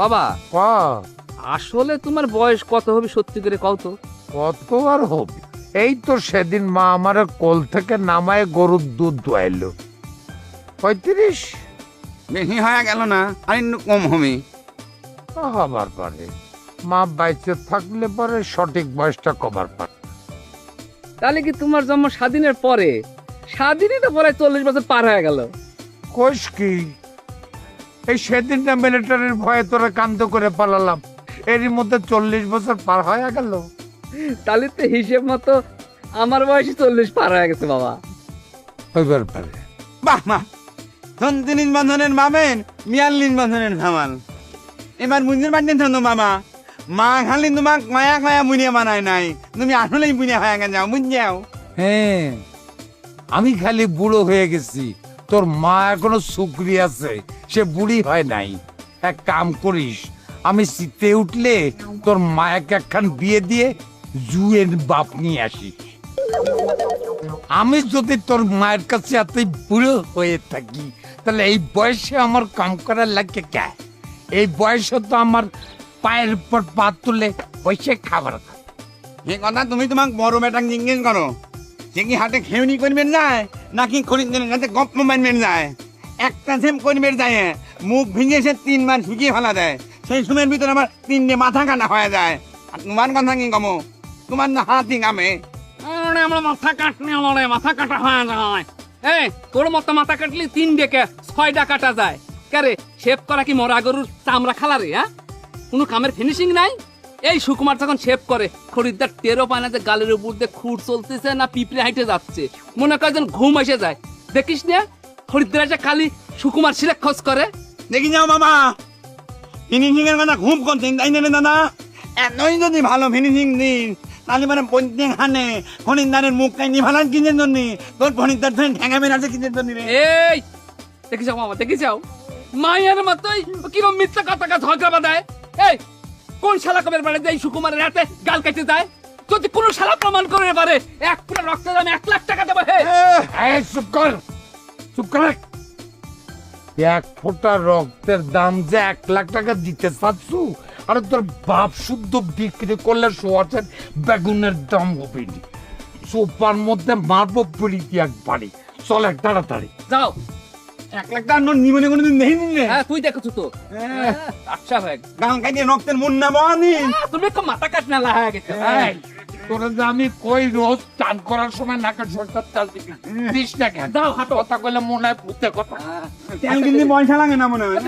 বাবা ক আসলে তোমার বয়স কত হবে সত্যি করে কও কত আর হবে? এই তো সেদিন মা আমার কোল থেকে নামায় গরুর দুধ দোয়াইলো পঁয়ত্রিশ? বেশি হয়ে গেল না আর একটু কম হবে। হবার পারে মা বাইচে থাকলে পরে সঠিক বয়সটা কবার পারে তাহলে কি তোমার জন্ম স্বাধীনের পরে? স্বাধীনই তো পরে চল্লিশ বছর পার হয়ে গেল। কোষ কি? এই সেদিনটা মিলিটারির ভয়ে তোরা কান্দ করে পালালাম। এরই মধ্যে চল্লিশ বছর পার হয়ে গেল। তাহলে তো হিসেব মতো আমার বয়সই চল্লিশ পার হয়ে গেছে বাবা। হইবার পারে। বাহ মা। সন্তিনিস বন্ধনের মামেন মিয়াল্লিস বন্ধনের ধামাল এবার বুঝতে পারছেন তো মামা। মা খালি তোমাক মায়া খায়া বুনিয়া বানায় নাই। তুমি আসলেই বুনিয়া হয়ে গেছে বুঝছাও হ্যাঁ আমি খালি বুড়ো হয়ে গেছি। তোর মা এখনও সুকরি আছে, সে বুড়ি হয় নাই। এক কাম করিস, আমি শীতে উঠলে তোর মায়াকে একখান বিয়ে দিয়ে জুয়ের বাপ নিয়ে আসিস। আমি যদি তোর মায়ের কাছে এতই বুড়ো হয়ে থাকি, তাহলে এই বয়সে আমার কাম করার লাগে কে? এই বয়সে তো আমার পায়ের উপর পা তুলে বসে খাবার খা সে কথা তুমি তোমাক বড় বেটাক জিজ্ঞেস করো। কি হাতে খেউনি করবেন যায় নাকি কাছে গপ্প মানবেন যায়? একটা সেম করবেন যায়, মুখ ভিঙে সে তিন তিনবার ঝুঁকিয়ে ফেলা দেয়। সেই সময়ের ভিতরে আমার তিনটে মাথা কাটা হয়ে যায়। আর তোমার কথা কি কমো? তোমার না হাতি কামে? আমার মাথা কাটনি আমার মাথা কাটা হয়ে যায়। এই, তোর মতো মাথা কাটলি তিন ডেকে ছয়টা কাটা যায়। কারে শেভ করা কি মরা গরুর চামড়া খালা রে হ্যাঁ? কোনো কামের ফিনিশিং নাই? এই সুকুমার যখন শেভ করে খরিদ্দার টেরো পায় না যে গালের উপর দিয়ে খুঁড় চলতেছে না পিঁপড়ে হাইটে যাচ্ছে। মনে করে যেন ঘুম এসে যায়। দেখিস না খরিদ্দার এসে খালি সুকুমার সিলেক খোঁজ করে। দেখি যাও মামা ফিনিশিং এর কথা করছেন তাই না দাদা? এতই যদি ভালো ফিনিশিং দিন তাহলে মানে প্রত্যেক হানে ফণিন্দারের মুখ কাইনি ভালো কিনের জন্য? তোর ফণিন্দার ধরে ঠেঙা মেরাছে কিনের জন্য রে? এই দেখি যাও মামা দেখি যাও মায়ের মতোই কিরম মিথ্যা কথা কথা ঝগড়া বাঁধায়। এই কোন শালা কবের বাড়ি যায় সুকুমারের হাতে গাল কেটে যায়? যদি কোন শালা প্রমাণ করে পারে এক পুরো রক্ত দাম এক লাখ টাকা দেবো হে! চুপ কর চুপ কর। এক ফোঁটা রক্তের দাম যে এক লাখ টাকা দিতে চাচ্ছু আরে তোর বাপ শুদ্ধ বিক্রি করলে সোয়াশের বেগুনের দাম হবে সোপার মধ্যে মারবো পিড়িতি একবারই চল এক তাড়াতাড়ি। যাও। এক লাখ টাকা নোট নিবনে কোনোদিন দেখি নি। হ্যাঁ তুই দেখছ তো আচ্ছা ভাই। কাটিয়ে মুন না তুমি মাথা কাট না লাগা গেছে। এই, তোরা যে আমি কই রোজ চান করার সময় নাকে সরকার চাল দিবি? দিস না কেন? হাঁটো। কথা কইলে মনে হয় ভূতে কথা। কিন্তু পয়সা লাগে না মনে হয়?